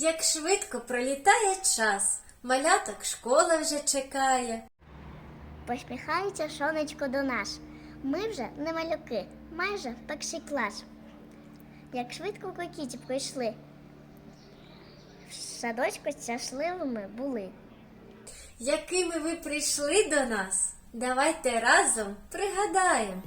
як швидко пролітає час, маляток школа вже чекає. Посміхається сонечко до нас. Ми вже не малюки, майже перший клас. Як швидко кокіті прийшли, в садочку щасливими були. Якими ви прийшли до нас, давайте разом пригадаємо.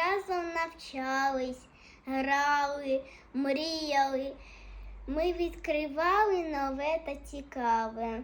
разом навчались, грали, мріяли. Ми відкривали нове та цікаве.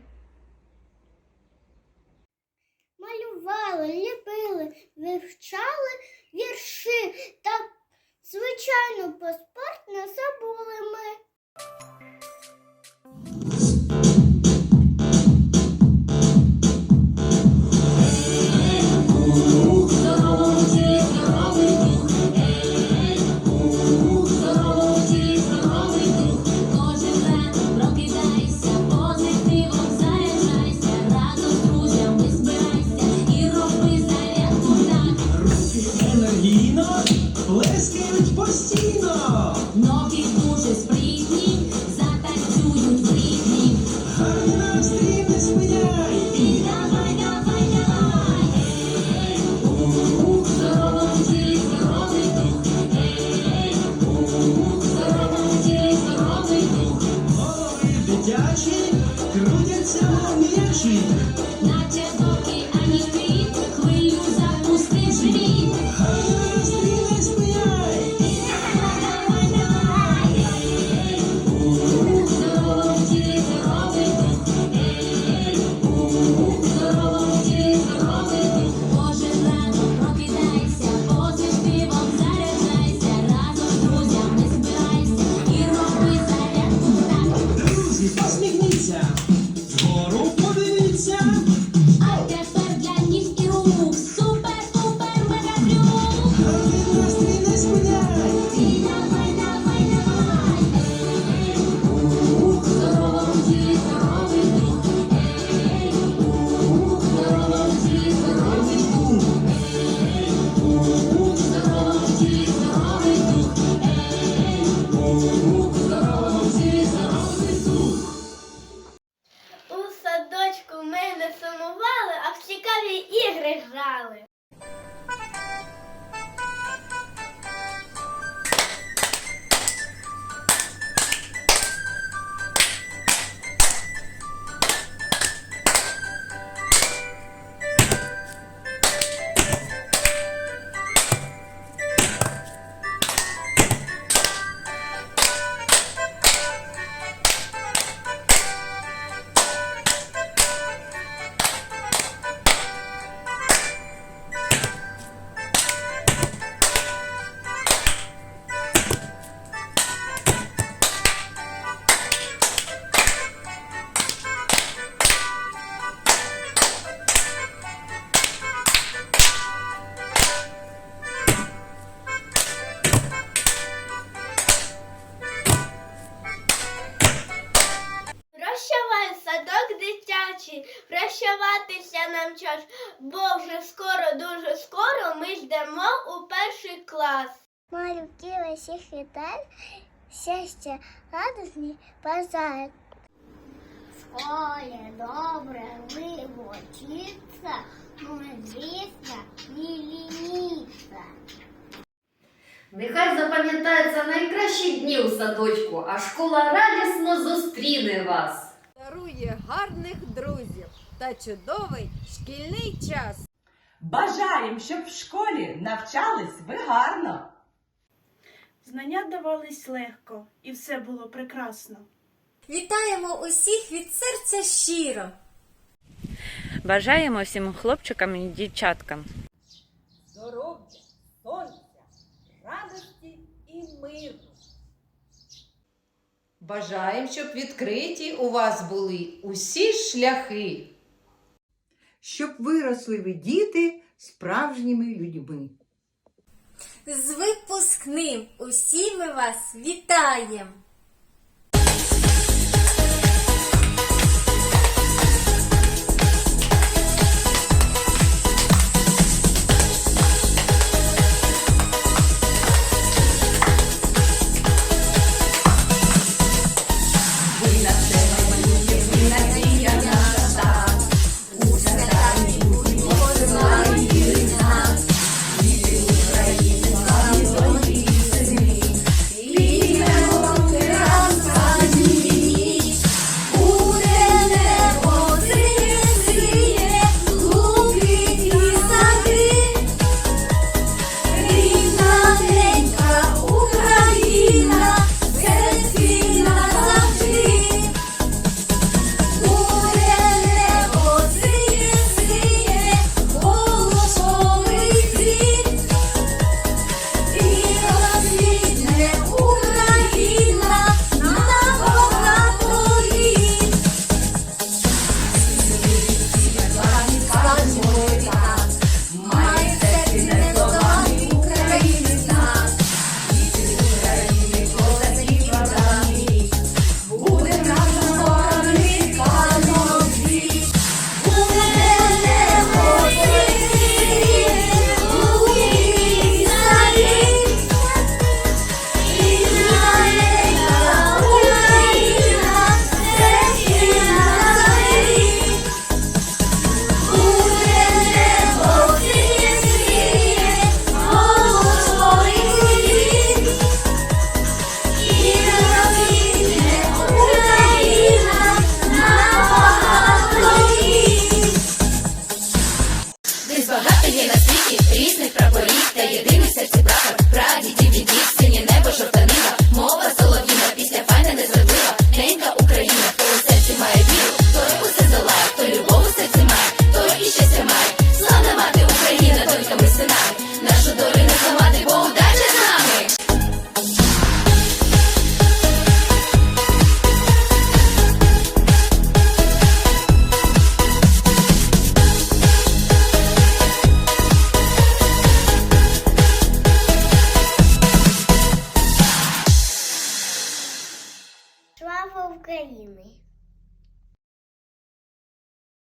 нам час, бо вже скоро, дуже скоро ми йдемо у перший клас. Малюки усіх вітаю, щастя, радосні бажаю. Школе добре вивочиться, мудріться і лініться. Нехай запам'ятаються найкращі дні у садочку, а школа радісно зустріне вас. Дарує гарних друзів та чудовий шкільний час. Бажаємо, щоб в школі навчались ви гарно. Знання давались легко, і все було прекрасно. Вітаємо усіх від серця щиро. Бажаємо всім хлопчикам і дівчаткам. Здоров'я, сонця, радості і миру. Бажаємо, щоб відкриті у вас були усі шляхи щоб виросли ви діти справжніми людьми. З випускним усі ми вас вітаємо!